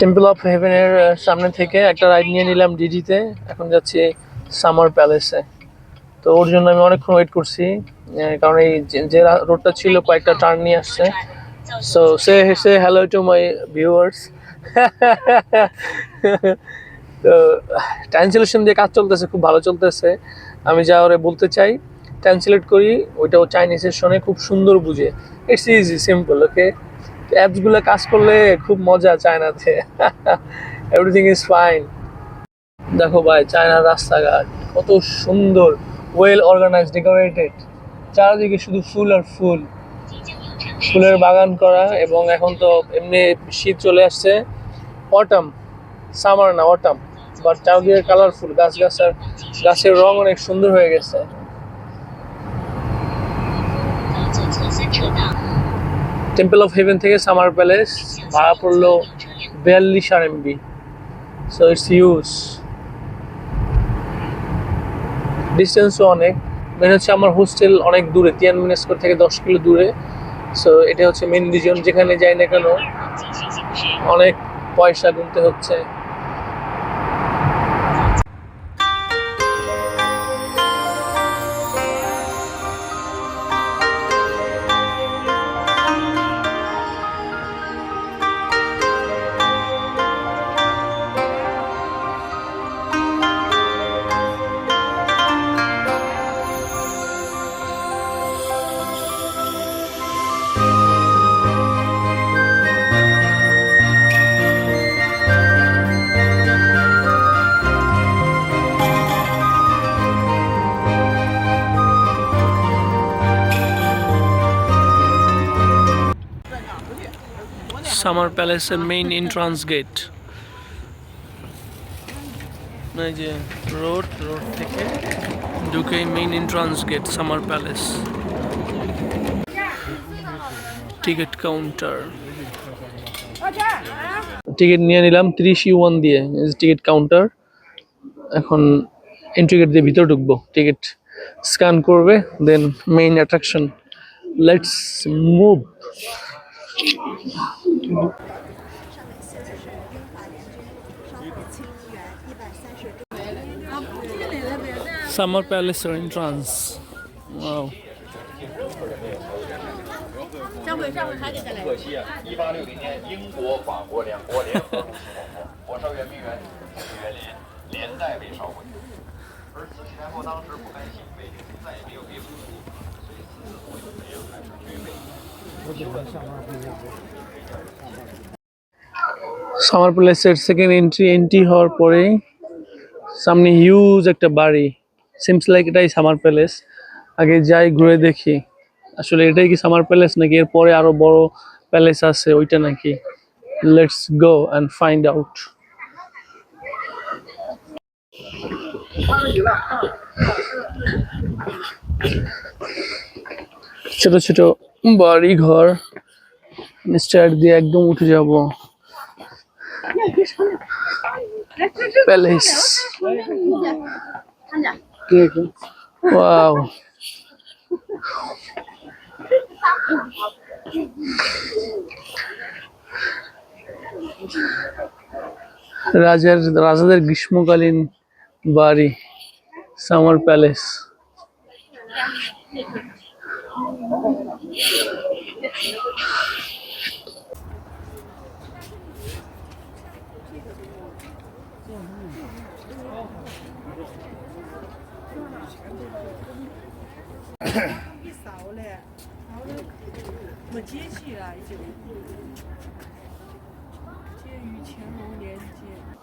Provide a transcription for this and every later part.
Temple of হেভেনের সামনে থেকে একটা রাইড নিয়ে নিলাম ডিজিতে এখন যাচ্ছি সামার প্যালেসে তো ওর জন্য আমি অনেকক্ষণ ওয়েট করছি কারণ এই যে- রোডটা ছিল কয়েকটা টার্ন নিয়ে আসছে। So say say hello to my viewers তো ট্রান্সলেশন দিয়ে কাজ চলতেছে, খুব ভালো চলতেছে। আমি যা ওরে বলতে চাই ট্রান্সলেট করি, ওইটাও চাইনিজের শোনে খুব সুন্দর বুঝে। ইটস ইজি সিম্পল ওকে অ্যাপসগুলো কাজ করলে খুব মজা চায়নাতে। এভরিথিং ইজ ফাইন দেখো ভাই, চায়নার রাস্তাঘাট, কত সুন্দর ওয়েল অর্গানাইজ ডেকোরেটেড চারিদিকে শুধু ফুল আর ফুল। ফুলের বাগান করা এবং এখন তো এমনি শীত চলে আসছে। অটাম সামার না অটাম বাট চারদিকে কালারফুল গাছ গাছের গাছের রং অনেক সুন্দর হয়ে গেছে। টেম্পল অফ হেভেন থেকে সামার প্যালেস ভাড়া পড়ল বিয়াল্লিশ R MB so it's huge ডিস্টেন্সও অনেক। মেন হচ্ছে আমার হোস্টেল অনেক দূরে তিয়ান করে থেকে দশ কিলো দূরে। সো এটা হচ্ছে মেন রিজন যেখানে যাই না কেন, অনেক পয়সা গুনতে হচ্ছে। সামার প্যালেসের মেইন এন্ট্রান্স গেট এই যে রোড রোড থেকে ঢুকে main entrance gate Summer Palace ticket counter ticket নিয়ে নিলাম তিরিশ ইউয়ান দিয়ে টিকিট কাউন্টার এখন এন্ট্রি গেট দিয়ে ভিতরে ঢুকবো টিকিট স্ক্যান করবে then main attraction let's move Summer Palace or entrance. 哇上回上回还得再来。一八六零年英国、法国两国联合国少院命员许愿林连带被烧毁。而此前后当时不甘心，北京再也没有别的，没有。我班回家。summer প্যালেসের second entry entry হওয়ার পরে সামনে হিউজ একটা বাড়ি। সিমস লাইক এটাই সামার প্যালেস আগে যাই, ঘুরে দেখি। আসলে এটাই কি সামার প্যালেস নাকি এর পরে আরও বড় প্যালেস আছে? ওইটা নাকি। Let's go and find out ছোট ছোট বাড়ি ঘর স্টার দিয়ে একদম উঠে যাব। প্যালেস ওয়াও রাজার রাজাদের গ্রীষ্মকালীন বাড়ি summer palace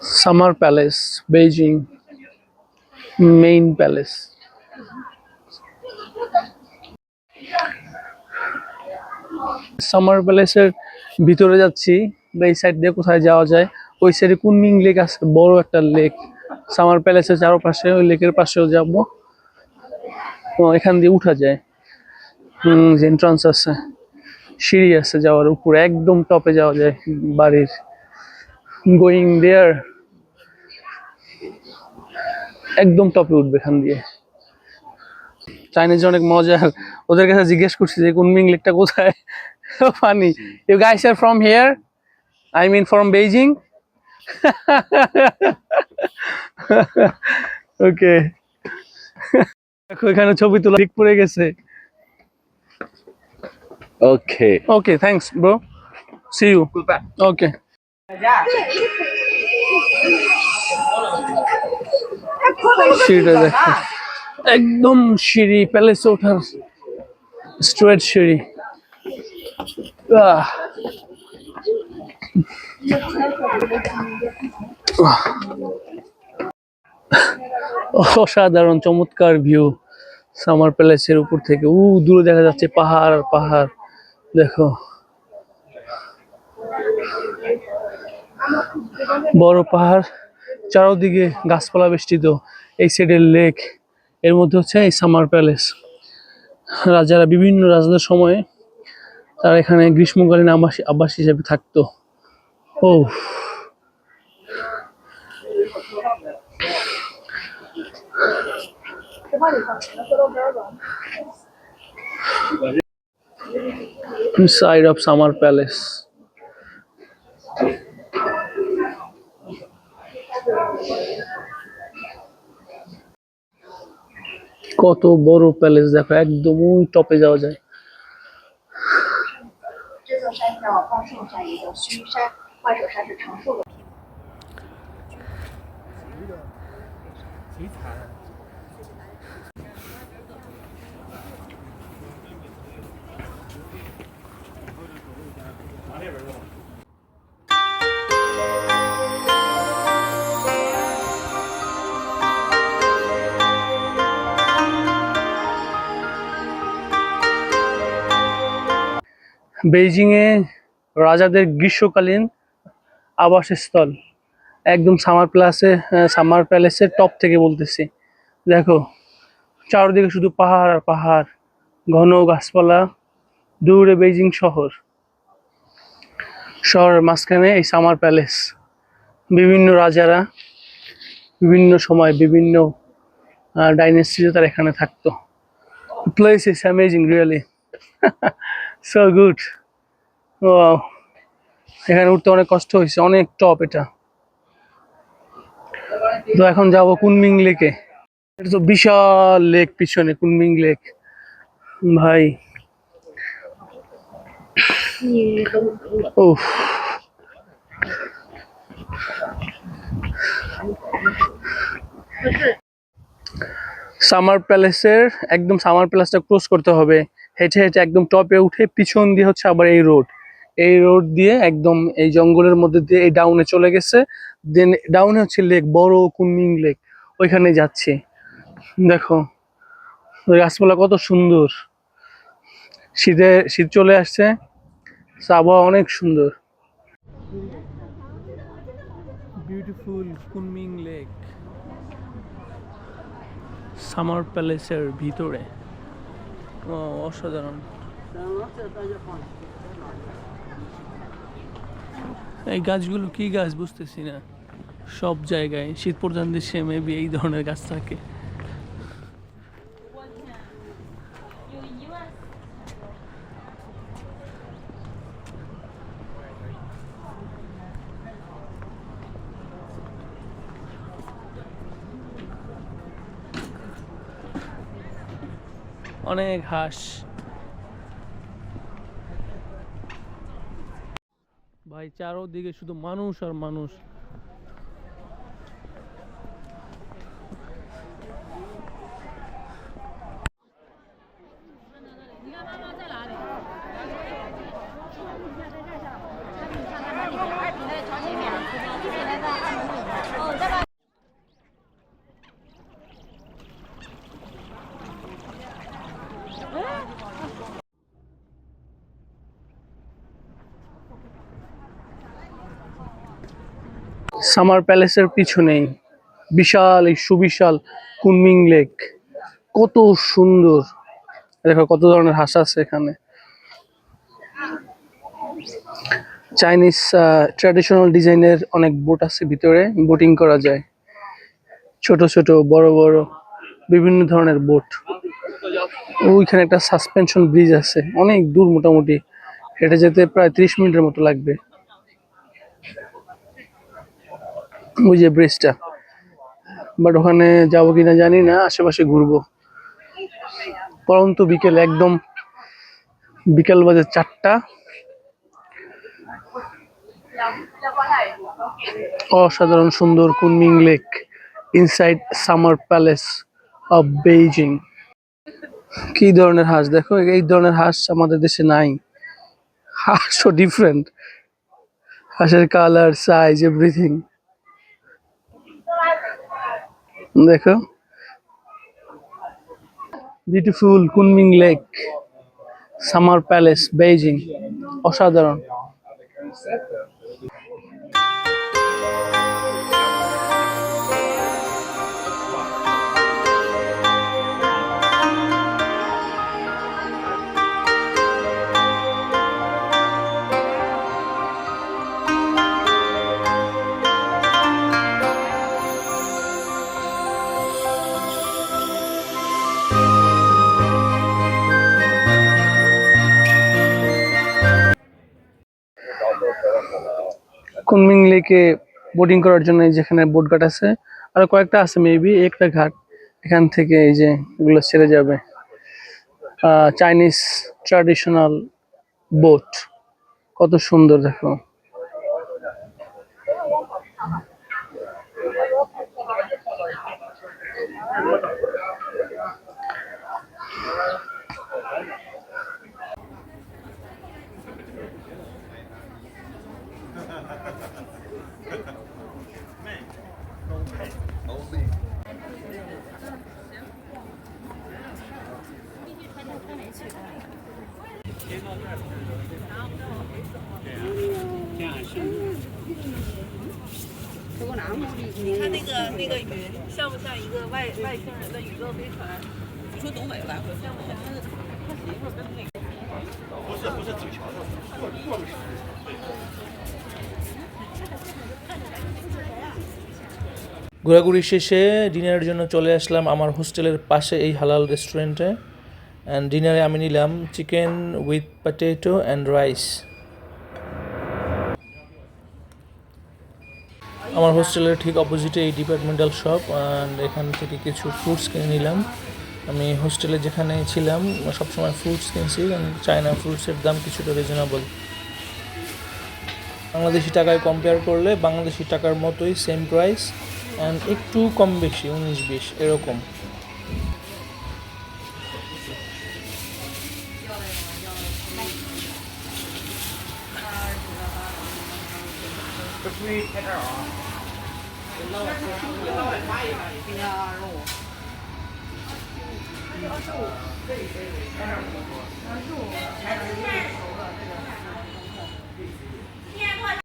Summer Palace, Beijing, main palace. Summer প্যালেসের ভিতরে যাচ্ছি, বা এই সাইড দিয়ে কোথায় যাওয়া যায়, ওই সাইডে কুনমিং লেক আছে, বড় একটা লেক সামার প্যালেসের চারপাশে, ওই লেকের পাশেও যাব। এখান দিয়ে উঠা যায়। এন্ট্রান্স আছে, সিঁড়ি আছে যাওয়ার উপরে, একদম টপে যাওয়া যায় বাড়ির। গোয়িং দেয়ার একদম টপে উঠবে এখান দিয়ে। চাইনিজ অনেক মজার ওদের কাছে জিজ্ঞেস করছি যে, কুনমিং লেকটা কোথায়? Funny you guys are from here I mean from Beijing okay দেখো এখানে ছবি তোলা ঠিক পড়ে গেছে। Okay. Okay thanks bro see you okay সিঁড়িটা দেখো। একদম সিঁড়ি প্যালেসে ওঠার স্ট্রেট সিঁড়ি। অসাধারণ, চমৎকার ভিউ সামার প্যালেসের উপর থেকে। উ, দূরে দেখা যাচ্ছে পাহাড় আর পাহাড়। দেখো। বড় পাহাড়, চারোদিকে গাছপালা বেষ্টিত। এই সাইডের লেক এর মধ্যে হচ্ছে এই সামার প্যালেস রাজারা বিভিন্ন রাজাদের সময়ে তারা এখানে গ্রীষ্মকালীন আবাস আবাস হিসেবে থাকতো। ও inside of summer palace কত বড় প্যালেস দেখো, একদম ওই টপে যাওয়া যায়। 这山叫旺盛山，也叫虚山；外首山是长寿的。এ রাজাদের গ্রীষ্মকালীন আবাসস্থল। একদম সামার প্লাসে সামার প্যালেসের টপ থেকে বলতেছি। দেখো, চারদিকে শুধু পাহাড় আর পাহাড়, ঘন গাছপালা, দূরে বেইজিং শহর। শহরের মাঝখানে এই সামার প্যালেস। বিভিন্ন রাজারা বিভিন্ন সময় বিভিন্ন ডাইনেস্টিতে তারা এখানে থাকতো। Place is amazing really so good ও এখানে উঠতে অনেক কষ্ট হয়েছে, অনেক টপ এটা। তো এখন যাব কুনমিং লেকে। এটা তো বিশাল লেক পিছনে, কুনমিং লেক। ভাই। সামার প্যালেসের একদম সামার প্যালেসটা ক্রস করতে হবে। হেঁটে হেঁটে একদম টপে উঠে পিছন দিয়ে হচ্ছে আবার এই রোড এই রোড দিয়ে একদম এই জঙ্গলের মধ্যে দিয়ে এই ডাউনে চলে গেছে। দেন ডাউনে হচ্ছে লেক বড় কুনমিং লেক ওইখানে যাচ্ছে। দেখো, গাছপালা কত সুন্দর। শীতে, শীত চলে আসছে। আবহাওয়া অনেক সুন্দর। বিউটিফুল কুনমিং লেক সামার প্যালেসের ভিতরে। অসাধারণ। এই গাছগুলো কি গাছ বুঝতেছি না। সব জায়গায় শীত প্রধান দেশে মেবি এই ধরনের গাছ থাকে। অনেক হাঁস। ভাই চারোদিকে শুধু মানুষ আর মানুষ। সামার প্যালেসের পিছনেই বিশাল এই সুবিশাল কুনমিং লেক। কত সুন্দর। দেখো কত ধরনের হাঁস আছে এখানে। চাইনিজ ট্র্যাডিশনাল ডিজাইনের অনেক বোট আছে ভিতরে বোটিং করা যায়। ছোট ছোট, বড় বড়, বিভিন্ন ধরনের বোট ওইখানে একটা সাসপেনশন ব্রিজ আছে। অনেক দূর মোটামুটি। হেঁটে যেতে প্রায় ত্রিশ মিনিটের মতো লাগবে। ওই যে ব্রিজটা বাট ওখানে যাব কিনা জানি না, আশেপাশে ঘুরবো। পরন্তু বিকেল, একদম বিকেল বাজে চারটা। অসাধারণ সুন্দর Kunming lake inside summer palace of Beijing কি ধরনের হাঁস? দেখো, এই ধরনের হাঁস আমাদের দেশে নাই। হাঁসও ডিফারেন্ট হাঁসের কালার সাইজ এভরিথিং দেখো। Beautiful Kunming lake summer palace Beijing অসাধারণ। কুনমিং লেকে বোটিং করার জন্য যেখানে বোট ঘাট আছে, আর কয়েকটা আছে মেবি একটা ঘাট এখান থেকে এই যে এগুলো ছেড়ে যাবে। চাইনিজ ট্র্যাডিশনাল বোট কত সুন্দর, দেখো। ঘোরাঘুরি শেষে ডিনারের জন্য চলে আসলাম আমার হোস্টেলের পাশে এই হালাল রেস্টুরেন্টে। অ্যান্ড ডিনারে আমি নিলাম chicken with potato and rice আমার হোস্টেলের ঠিক অপোজিটে এই ডিপার্টমেন্টাল শপ অ্যান্ড এখান থেকে কিছু ফ্রুটস কিনে নিলাম। আমি হোস্টেলে যেখানে ছিলাম, সবসময় ফ্রুটস কিনছি চায়না ফ্রুটসের দাম কিছুটা রিজনেবল বাংলাদেশি টাকায় কম্পেয়ার করলে বাংলাদেশি টাকার মতোই সেম প্রাইস অ্যান্ড একটু কম বেশি, উনিশ বিশ, এরকম। Please get her off. 嗯。